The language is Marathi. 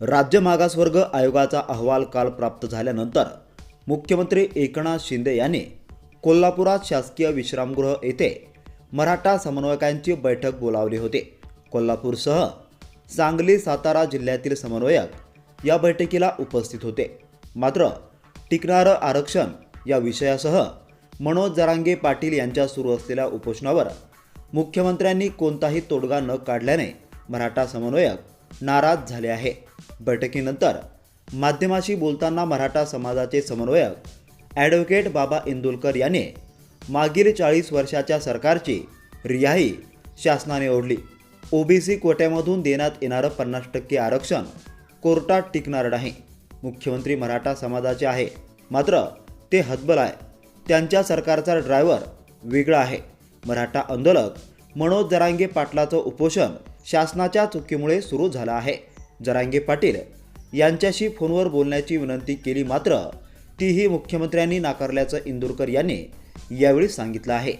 राज्य मागासवर्ग आयोगाचा अहवाल काल प्राप्त झाल्यानंतर मुख्यमंत्री एकनाथ शिंदे यांनी कोल्हापुरात शासकीय विश्रामगृह येथे मराठा समन्वयकांची बैठक बोलावली होती. कोल्हापूरसह सांगली सातारा जिल्ह्यातील समन्वयक या बैठकीला उपस्थित होते. मात्र टिकणारं आरक्षण या विषयासह मनोज जरांगे पाटील यांच्या सुरू असलेल्या उपोषणावर मुख्यमंत्र्यांनी कोणताही तोडगा न काढल्याने मराठा समन्वयक नाराज झाले आहे. बैठकीनंतर माध्यमाशी बोलताना मराठा समाजाचे समन्वयक ॲडव्होकेट बाबा इंदुलकर यांनी मागील चाळीस वर्षाच्या सरकारची रिहाई शासनाने ओढली. ओबीसी कोट्यामधून देण्यात येणारं पन्नास टक्के आरक्षण कोर्टात टिकणार नाही. मुख्यमंत्री मराठा समाजाचे आहे. मात्र ते हतबल आहे. त्यांच्या सरकारचा ड्रायव्हर वेगळा आहे. मराठा आंदोलक मनोज जरांगे पाटलाचं उपोषण शासनाच्या चुकीमुळे सुरू झालं आहे. जरांगे पाटील यांच्याशी फोनवर बोलण्याची विनंती केली मात्र तीही मुख्यमंत्र्यांनी नाकारल्याचं इंदूरकर यांनी यावेळी सांगितलं आहे.